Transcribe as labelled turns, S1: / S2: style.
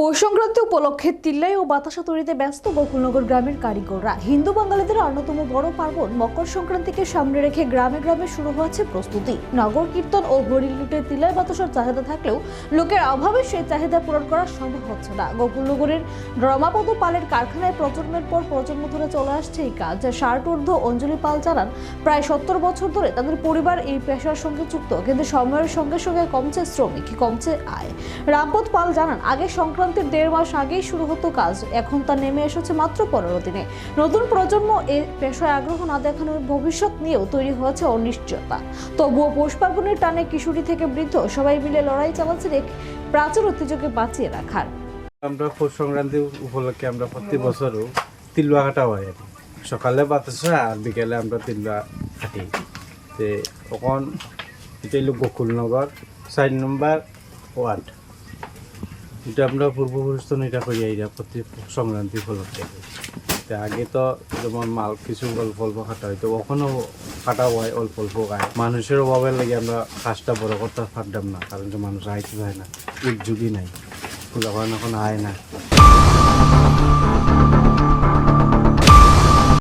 S1: পৌষ সংক্রান্তি উপলক্ষে তিল্লাই ও বাতাসা তৈরিতে ব্যস্ত গোকুলনগর গ্রামের কারিগররা। হিন্দু বাঙালিদের অন্যতম বড় পার্বণ মকর সংক্রান্তিকে সামনে রেখে গ্রামে গ্রামে শুরু হচ্ছে প্রস্তুতি। নগর কীর্তন ও হরিল লুটে তিলাই বাতাসার চাহিদা থাকলেও লোকের অভাবে সেই চাহিদা পূরণ করা সম্ভব হচ্ছে না। গোকুলনগরের রমাপদ পালের কারখানায় প্রজন্মের পর প্রজন্ম ধরে চলে আসছে এই কাজ। ষাট ঊর্ধ্ব অঞ্জলি পাল জানান, প্রায় সত্তর বছর ধরে তাদের পরিবার এই পেশার সঙ্গে যুক্ত, কিন্তু সময়ের সঙ্গে সঙ্গে কমছে শ্রমিক, কমছে আয়। রামপদ পাল জানান, আগে সংক্রান্তির দেড় মাস আগেই শুরু হতো কাজ। এখন তা নেমে এসেছে মাত্র পনেরো দিনে। নতুন প্রজন্ম এ পেশায় আগ্রহ না দেখানোর ভবিষ্যৎ নিয়েও তৈরি হয়েছে অনিশ্চয়তা। তবুও পৌষ পার্বণের টানে কিশোরী থেকে বৃদ্ধ সবাই মিলে লড়াই চালাচ্ছে এক প্রাচীন ঐতিহ্যকে বাঁচিয়ে রাখার।
S2: আমরা পৌষ সংক্রান্তি উপলক্ষে আমরা প্রতি বছরও তিলুয়া কাটা হয়। সকালে বাতাসা আর বিকেলে আমরা তিলুয়া কাটি তে তখন এটা হলো গোকুলনগর চার নম্বর ওয়ার্ড। এটা আমরা পূর্বপুরুষ তো এটা করি এটা প্রতি সংক্রান্তি ফলতে তে আগে তো যেমন মাল কিছু অল্প অল্প কাটা হইতো ওখানেও কাটা হয়, অল্প অল্প গায় মানুষের অভাবের লাগে আমরা কাজটা বড় করতে পারতাম না, কারণ যে মানুষ আইতে হয় না উদ্যোগী নাই। ফুল এখন এখন আয় না।